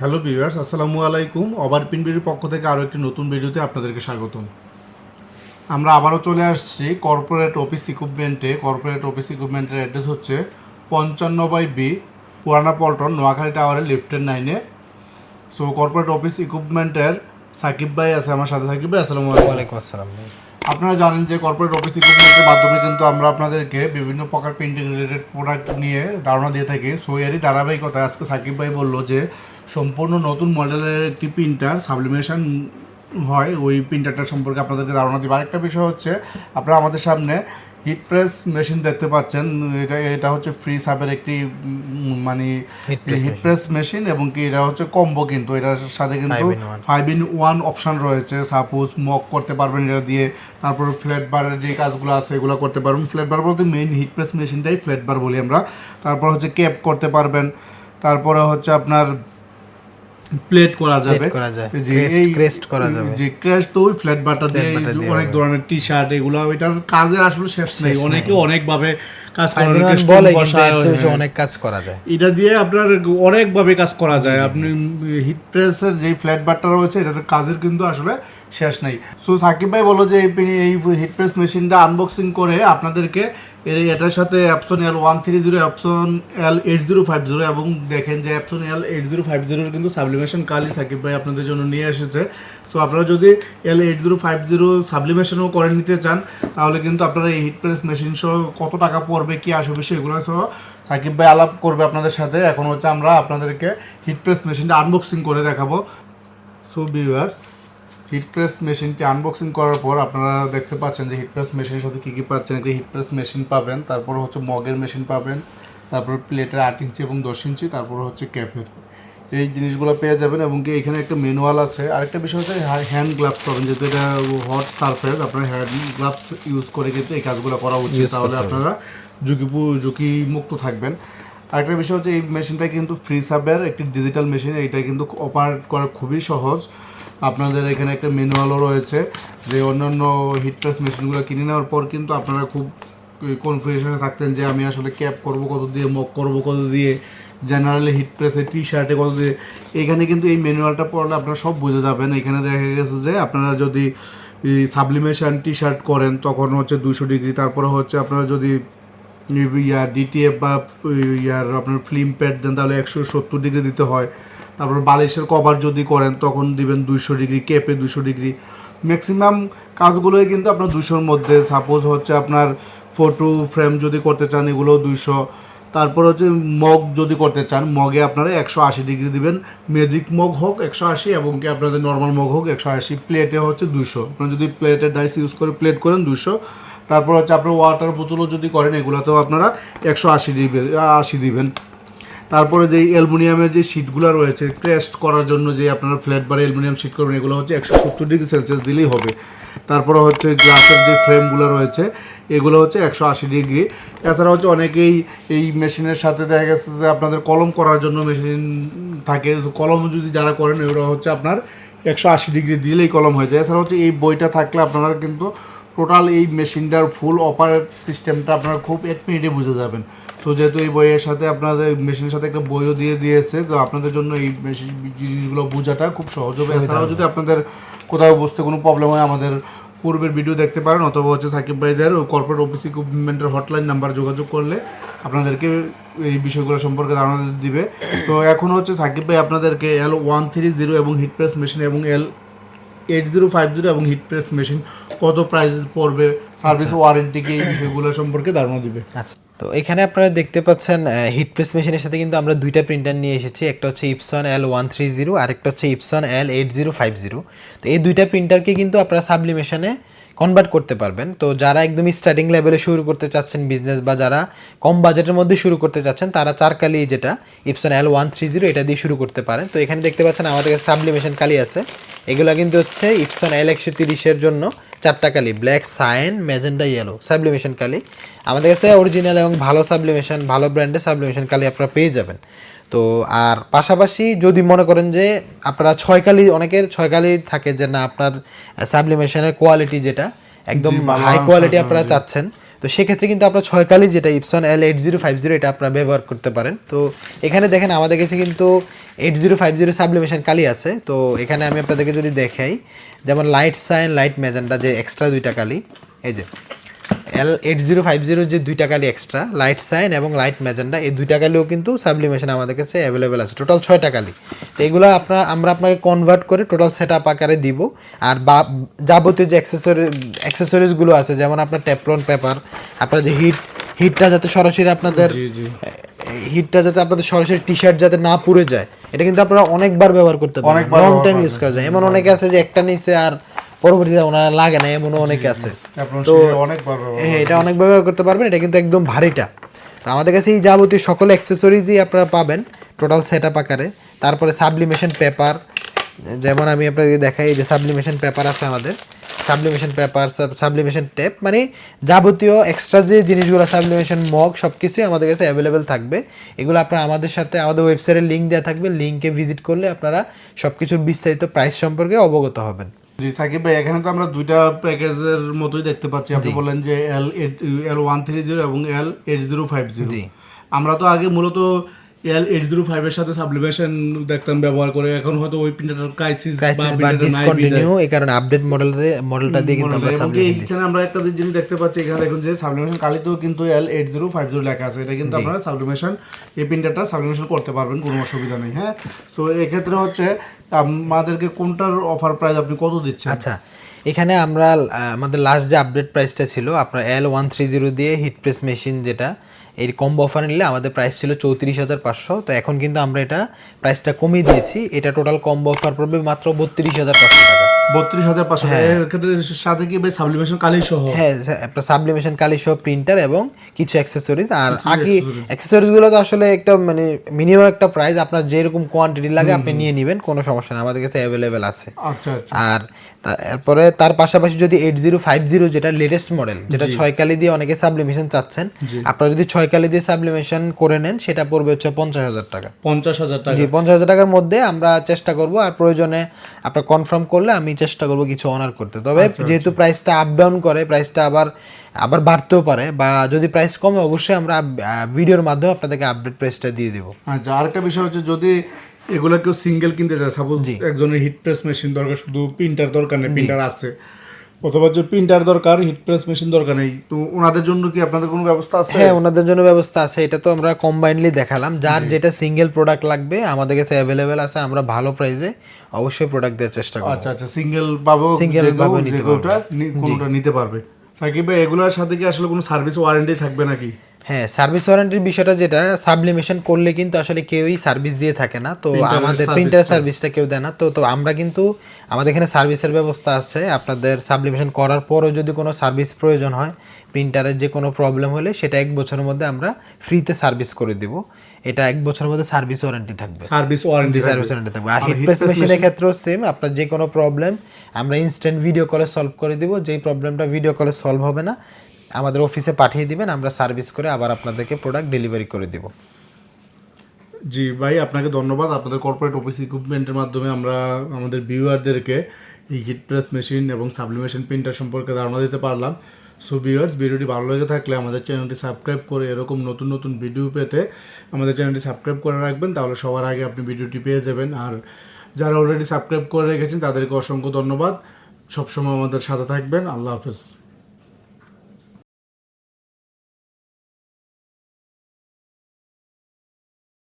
Hello viewers আসসালামু আলাইকুম। Over pin বিডির পক্ষ থেকে আরও একটি নতুন ভিডিওতে আপনাদেরকে স্বাগতম। আমরা আবারও চলে আসছি কর্পোরেট অফিস ইকুইপমেন্টে কর্পোরেট অফিস ইকুইপমেন্টের অ্যাড্রেস হচ্ছে পঞ্চান্ন বাই বি পুরানা পল্টন নোয়াখালী টাওয়ারের লিফটের নাইনে সো কর্পোরেট অফিস ইকুইপমেন্টের সাকিব ভাই আছে আমার সাথে। সাকিব ভাই আসসালামু আলাইকুম। আসসালাম আপনারা জানেন যে কর্পোরেট অফিস ইকুইপমেন্টের মাধ্যমে কিন্তু আমরা আপনাদেরকে বিভিন্ন প্রকার প্রিন্টিং রিলেটেড প্রোডাক্ট নিয়ে ধারণা দিয়ে থাকি। সো এরই ধারাবাহিকতায় আজকে সাকিব ভাই বলল যে সম্পূর্ণ নতুন মডেলের একটি প্রিন্টার সাবলিমেশন হয়। ওই প্রিন্টারটা সম্পর্কে আপনাদেরকে ধারণা দিব। আরেকটা বিষয় হচ্ছে আপনারা আমাদের সামনে হিট প্রেস মেশিন দেখতে পাচ্ছেন। এটা এটা হচ্ছে ফ্রি সাবের একটি মানে হিট প্রেস মেশিন এবং কি এটা হচ্ছে কম্বো কিন্তু। এটার সাথে কিন্তু. ফাইভ ইন ওয়ান অপশন রয়েছে। সাপোজ মক করতে পারবেন এটা দিয়ে। তারপর ফ্ল্যাট বারের যে কাজগুলো আছে এগুলো করতে পারবেন। ফ্ল্যাট বার বলতে মেইন হিট প্রেস মেশিনটাই ফ্ল্যাট বার বলি আমরা। তারপর হচ্ছে ক্যাপ করতে পারবেন। তারপরে হচ্ছে আপনার প্লেট করা যাবে। করা যায়। জি, Crest- করা যাবে। যে ক্রেস্ট ওই ফ্ল্যাট দিয়ে অনেক ধরনের টি শার্ট এগুলো এটার কাজের আসলে শেষ নেই। অনেকে অনেকভাবে কাজ অনেকে হ্যাঁ। অনেক কাজ করা যায়। এটা দিয়ে আপনার অনেকভাবে কাজ করা যায়। আপনি হিট প্রেসের যে ফ্ল্যাট বারটা রয়েছে এটার কাজের কিন্তু আসলে শেষ নেই। সো সাকিব ভাই বলো যে, এই হিট প্রেস মেশিনটা আনবক্সিং করে আপনাদেরকে এর এটার সাথে Epson L one three zero Epson L eight zero five zero এবং দেখেন যে Epson L eight zero five জিরোর কিন্তু সাবলিমেশন কালই সাকিব ভাই আপনাদের জন্য নিয়ে এসেছে। সো আপনারা যদি L eight zero five zero সাবলিমেশনও করে নিতে চান, তাহলে কিন্তু আপনারা এই হিট প্রেস মেশিন সহ কত টাকা পড়বে, কী আসবে সেগুলো সহ সাকিব ভাই আলাপ করবে আপনাদের সাথে। এখন হচ্ছে আমরা আপনাদেরকে হিট প্রেস মেশিনটা আনবক্সিং করে দেখাবো। সো ভিউয়ার্স হিট প্রেস মেশিনটি আনবক্সিং করার পর আপনারা দেখতে পাচ্ছেন যে হিট প্রেস মেশিনের সাথে কী কী পাচ্ছেন। একটা হিট প্রেস মেশিন পাবেন তারপর হচ্ছে মগের মেশিন পাবেন তারপর প্লেটের আট ইঞ্চি এবং দশ ইঞ্চি তারপর হচ্ছে ক্যাপের এই জিনিসগুলো পেয়ে যাবেন এবং কি এখানে একটা ম্যানুয়াল আছে। আরেকটা বিষয় হচ্ছে হ্যান্ড গ্লাভস পাবেন যেহেতু এটা হট সারফেস আপনার হ্যান্ড গ্লাভস ইউজ করে কিন্তু এই কাজগুলো করা উচিত। তাহলে আপনারা ঝুঁকি ঝুঁকি মুক্ত থাকবেন। আরেকটা বিষয় হচ্ছে এই মেশিনটা কিন্তু ফ্রি সাবের একটি ডিজিটাল মেশিন এটা কিন্তু অপারেট করা খুবই সহজ। আপনাদের এখানে একটা ম্যানুয়ালও রয়েছে, যে অন্যান্য হিট প্রেস মেশিনগুলো কিনে নেওয়ার পর কিন্তু আপনারা খুব কনফিউশনে থাকতেন যে আমি আসলে ক্যাপ করব কত দিয়ে মক করব কত দিয়ে জেনারেলি হিট প্রেসে টি শার্টে কত দিয়ে। এখানে কিন্তু এই ম্যানুয়ালটা পড়লে আপনারা সব বুঝে যাবেন। এখানে দেখা গেছে যে আপনারা যদি সাবলিমেশন টি শার্ট করেন, তখন হচ্ছে দুশো ডিগ্রি তারপরে হচ্ছে আপনারা যদি ইয়া ডিটিএফ বা ইয়ার আপনার ফিল্ম প্যাড দেন, তাহলে একশো সত্তর ডিগ্রি দিতে হয়। তারপর বালিশের কভার যদি করেন, তখন দিবেন দুইশো ডিগ্রি কেপে দুশো ডিগ্রি ম্যাক্সিমাম কাজগুলোই কিন্তু আপনার দুশোর মধ্যে। সাপোজ হচ্ছে আপনার ফটো ফ্রেম যদি করতে চান এগুলো দুইশো। তারপর হচ্ছে মগ যদি করতে চান, মগে আপনারা একশো আশি ডিগ্রি দিবেন। ম্যাজিক মগ হোক একশো আশি, এবং কি আপনাদের নর্মাল মগ হোক একশো আশি। প্লেটে হচ্ছে দুশো আপনারা যদি প্লেটের ডাইস ইউজ করে প্লেট করেন দুশো তারপর হচ্ছে আপনার ওয়াটার বোতলও যদি করেন, এগুলোতেও আপনারা একশো আশি দিবেন আশি দিবেন। তারপরে যে অ্যালুমিনিয়ামের যে শিটগুলো রয়েছে ক্রেস্ট করার জন্য যে আপনারা ফ্ল্যাট বার অ্যালুমিনিয়াম শিট করবেন, এগুলো হচ্ছে একশো সত্তর ডিগ্রি সেলসিয়াস দিলেই হবে। তারপরে হচ্ছে গ্লাসের যে ফ্রেমগুলো রয়েছে, এগুলো হচ্ছে একশো আশি ডিগ্রি। এছাড়া হচ্ছে অনেকেই এই মেশিনের সাথে দেখা গেছে যে আপনাদের কলম করার জন্য মেশিন থাকে কলম যদি যারা করেন এগুলো হচ্ছে আপনার একশো আশি ডিগ্রি দিলেই কলম হয়ে যায়। এছাড়া হচ্ছে এই বইটা থাকলে আপনারা কিন্তু টোটাল এই মেশিনটার ফুল অপারেট সিস্টেমটা আপনারা খুব এক মিনিটে বুঝে যাবেন। সো যেহেতু এই বইয়ের সাথে আপনাদের মেশিনের সাথে একটা বইও দিয়ে দিয়েছে তো আপনাদের জন্য এই মেশিন জিনিসগুলো বোঝাটা খুব সহজ হবে। এছাড়াও যদি আপনাদের কোথাও বসতে কোনো প্রবলেম হয় আমাদের পূর্বের ভিডিও দেখতে পারেন অথবা হচ্ছে সাকিব ভাইদের কর্পোরেট অফিস ইকুইপমেন্টের হটলাইন নাম্বার যোগাযোগ করলে আপনাদেরকে এই বিষয়গুলো সম্পর্কে ধারণা দিবে। তো এখন হচ্ছে সাকিব ভাই আপনাদেরকে এল ওয়ান থ্রি জিরো এবং হিট প্রেস মেশিন এবং L eight zero five zero এবং হিট প্রেস মেশিন কত প্রাইস পড়বে সার্ভিস ওয়ারেন্টি কি এই বিষয়গুলো সম্পর্কে ধারণা দিবে। আচ্ছা। তো এখানে আপনারা দেখতে পাচ্ছেন হিট প্রেস মেশিনের সাথে কিন্তু আমরা দুইটা প্রিন্টার নিয়ে এসেছি একটা হচ্ছে Epson L one three zero আর একটা হচ্ছে Epson L eight zero five zero তো এই দুইটা প্রিন্টারকে কিন্তু আপনারা সাবলিমেশনে কনভার্ট করতে পারবেন। তো যারা একদমই স্টার্টিং লেভেলে শুরু করতে চাচ্ছেন বিজনেস বা যারা কম বাজেটের মধ্যে শুরু করতে চাচ্ছেন তারা চার কালি যেটা Epson L one three zero এটা দিয়ে শুরু করতে পারেন। তো এখানে দেখতে পাচ্ছেন আমাদের কাছে সাবলিমেশন কালি আছে। এগুলো কিন্তু হচ্ছে ইপসন এল একশো তিরিশের জন্য চারটা কালি black cyan magenta yellow sublimation কালি। আমাদের কাছে অরিজিনাল এবং ভালো সাবলিমেশন ভালো ব্র্যান্ডের সাবলিমেশন কালি আপনারা পেয়ে যাবেন। তো আর পাশাপাশি যদি মনে করেন যে আপনারা ছয় কালি অনেকের ছয় কালি থাকে যে না আপনার সাবলিমেশনের কোয়ালিটি যেটা একদম হাই কোয়ালিটি আপনারা চাচ্ছেন। তো সেক্ষেত্রে কিন্তু আপনার ছয়কালি যেটা Epson L eight zero five zero এটা আপনারা ব্যবহার করতে পারেন। তো এখানে দেখেন আমাদের কাছে কিন্তু eight zero five zero sublimation কালি আছে। তো এখানে আমি আপনাদেরকে যদি দেখাই, যেমন লাইট সাইন লাইট ম্যাজেন্টা যে এক্সট্রা দুইটা কালি, এই যে L eight zero five zero যে দুইটা কালি এক্সট্রা লাইট সাইন এবং লাইট ম্যাজেন্ডা এই দুইটা কালিও কিন্তু সাবলিমেশন আমাদের কাছে অ্যাভেলেবেল আছে। টোটাল ছয়টা কালি তো এগুলো আপনার আমরা আপনাকে কনভার্ট করে টোটাল সেট আপ আকারে দিব। আর বা যাবতীয় যে অ্যাক্সেসরি অ্যাক্সেসরিজগুলো আছে যেমন আপনার ট্যাপলন পেপার আপনার যে হিট হিটটা যাতে সরাসরি আপনাদের হিটটা যাতে আপনাদের সরাসরি টি শার্ট যাতে না পুড়ে যায় এটা কিন্তু আপনারা অনেকবার ব্যবহার করতে পারেন। লং টাইম ইউজ করা যায়। এমন অনেকে আছে যে একটা নিচে আর পরবর্তীতে ওনার লাগে না এমনও অনেকে আছে। তো হ্যাঁ এটা অনেক ব্যবহার করতে পারবেন এটা কিন্তু একদম ভারীটা। তো আমাদের কাছে এই যাবতীয় সকল অ্যাক্সেসরিজই আপনারা পাবেন টোটাল সেট আপ আকারে। তারপরে সাবলিমেশন পেপার যেমন আমি আপনাদের দেখাই যে সাবলিমেশন পেপার আছে আমাদের। সাবলিমেশন পেপার সাবলিমেশন টেপ মানে যাবতীয় এক্সট্রা যে জিনিসগুলো সাবলিমেশন মগ সব কিছুই আমাদের কাছে অ্যাভেলেবেল থাকবে। এগুলো আপনারা আমাদের সাথে আমাদের ওয়েবসাইটের লিঙ্ক দেওয়া থাকবে। লিঙ্কে ভিজিট করলে আপনারা সব কিছুর বিস্তারিত প্রাইস সম্পর্কে অবগত হবেন। জি সাকিব ভাই এখানে তো আমরা দুইটা প্যাকেজের মতোই দেখতে পাচ্ছি। আপনি বলেন যে L L one three zero এবং L eight zero five zero আমরা তো আগে মূলত এল এইট জিরো ফাইভের সাথে সাবলিমেশন দেখতাম ব্যবহার করে। এখন হয়তো ওই প্রিন্টারের ক্রাইসিস বা ডিসকন্টিনিউ এই কারণে আপডেট মডেলতে মডেলটা দিয়ে কিন্তু আমরা সাবলিমেশন এইখানে আমরা একটা জিনিস দেখতে পাচ্ছি এখানে দেখুন যে সাবলিমেশন কালিতেও কিন্তু L eight zero five zero লেখা আছে। এটা কিন্তু আপনারা সাবলিমেশন এই প্রিন্টারটা সাবলিমেশন করতে পারবেন কোনো অসুবিধা নেই হ্যাঁ? তো এক্ষেত্রে হচ্ছে আমাদেরকে কোনটার অফার প্রাইস আপনি কত দিচ্ছেন? আচ্ছা এখানে আমরা আমাদের লাস্ট যে আপডেট প্রাইসটা ছিল আপনার এল ওয়ান থ্রি জিরো দিয়ে হিট প্রেস মেশিন যেটা এই কম্বো অফার নিলে আমাদের প্রাইস ছিল চৌত্রিশ হাজার পাঁচশো। তো এখন কিন্তু আমরা এটা প্রাইসটা কমিয়ে দিয়েছি। এটা টোটাল কম্বো অফার পড়বে মাত্র বত্রিশ হাজার পাঁচশো টাকা। বত্রিশ হাজার পাঁচশো এর ক্ষেত্রে সাথে কি ভাই সাবলিমেশন কালি সহ? হ্যাঁ সাবলিমেশন কালি সহ প্রিন্টার এবং কিছু অ্যাক্সেসরিজ আর আগে অ্যাক্সেসরিজগুলো তো আসলে একটা মানে মিনিমাম একটা প্রাইস আপনার যেরকম কোয়ান্টিটি লাগে আপনি নিয়ে নেবেন কোনো সমস্যা নেই। আমাদের কাছে অ্যাভেলেবেল আছে। আচ্ছা আচ্ছা। আর তারপরে তার পাশাপাশি যদি এইট জিরো ফাইভ জিরো যেটা লেটেস্ট মডেল যেটা ছয় কালি দিয়ে অনেকে সাবলিমেশন চাচ্ছেন আপনারা যদি ছয় কালি দিয়ে সাবলিমেশন করে নেন সেটা পড়বে হচ্ছে পঞ্চাশ হাজার টাকা। পঞ্চাশ হাজার টাকা। জি পঞ্চাশ হাজার টাকার মধ্যে আমরা চেষ্টা করব। আর প্রয়োজনে আপনার কনফার্ম করলে আমি চেষ্টা করব কিছু অনার করতে। তবে যেহেতু প্রাইসটা আপ ডাউন করে প্রাইসটা আবার আবার বাড়তেও পারে বা যদি প্রাইস কমে অবশ্যই আমরা ভিডিওর মাধ্যমে আপনাদেরকে আপডেট প্রাইসটা দিয়ে দেবো। আচ্ছা আরেকটা বিষয় হচ্ছে যদি এগুলো কেউ সিঙ্গেল কিনতে চায় সাপোজ একজনের হিট প্রেস মেশিন দরকার শুধু প্রিন্টার দরকার নেই প্রিন্টার আছে। অথবা যে প্রিন্টার দরকার হিট প্রেস মেশিন দরকার নেই তো ওনাদের জন্য কি আপনাদের কোনো ব্যবস্থা আছে? হ্যাঁ ওনাদের জন্য ব্যবস্থা আছে। এটা তো আমরা কম্বাইনলি দেখালাম। যার যেটা সিঙ্গেল প্রোডাক্ট লাগবে আমাদের কাছে অ্যাভেলেবেল আছে আমরা ভালো প্রাইসে অবশ্যই প্রোডাক্ট দেওয়ার চেষ্টা করব। আচ্ছা আচ্ছা সিঙ্গেল পাবো সিঙ্গেল যে নিতে পারবে। কোনটা নিতে পারবে। সাকিব ভাই এগুলোর সাথে কি আসলে কোনো সার্ভিস ওয়ারেন্টি থাকবে নাকি? হ্যাঁ সার্ভিস ওয়ারেন্টির বিষয়টা যেটা সাবলিমেশন করলে কিন্তু আসলে কেউই সার্ভিস দিয়ে থাকে না। তো আমাদের প্রিন্টার সার্ভিসটা কেউ দেয় না। তো তো আমরা কিন্তু আমাদের এখানে সার্ভিসের ব্যবস্থা আছে। আপনাদের সাবলিমেশন করার পরও যদি কোনো সার্ভিস প্রয়োজন হয় প্রিন্টারের যে কোনো প্রবলেম হলে সেটা এক বছরের মধ্যে আমরা ফ্রিতে সার্ভিস করে দিব। এটা এক বছরের মধ্যে সার্ভিস ওয়ারেন্টি থাকবে। সার্ভিস ওয়ারেন্টি সার্ভিস ওয়ারেন্টি থাকবে। আর হিট প্রেস মেশিনের ক্ষেত্রেও সেম আপনার যে কোনো প্রবলেম আমরা ইনস্ট্যান্ট ভিডিও কলে সলভ করে দিব। যেই প্রবলেমটা ভিডিও কলে সলভ হবে না আমাদের অফিসে পাঠিয়ে দিবেন, আমরা সার্ভিস করে আবার আপনাদেরকে প্রোডাক্ট ডেলিভারি করে দিব। জি ভাই, আপনাকে ধন্যবাদ। আপনাদের কর্পোরেট অফিস ইকুইপমেন্টের মাধ্যমে আমরা আমাদের ভিউয়ারদেরকে এই হিট প্রেস মেশিন এবং সাবলিমেশন প্রিন্টার সম্পর্কে ধারণা দিতে পারলাম। সো ভিউয়ার্স ভিডিওটি ভালো লেগে থাকলে আমাদের চ্যানেলটি সাবস্ক্রাইব করে এরকম নতুন নতুন ভিডিও পেতে আমাদের চ্যানেলটি সাবস্ক্রাইব করে রাখবেন, তাহলে সবার আগে আপনি ভিডিওটি পেয়ে যাবেন। আর যারা অলরেডি সাবস্ক্রাইব করে রেখেছেন, তাদেরকে অসংখ্য ধন্যবাদ। সবসময় আমাদের সাথে থাকবেন। আল্লাহ হাফেজ।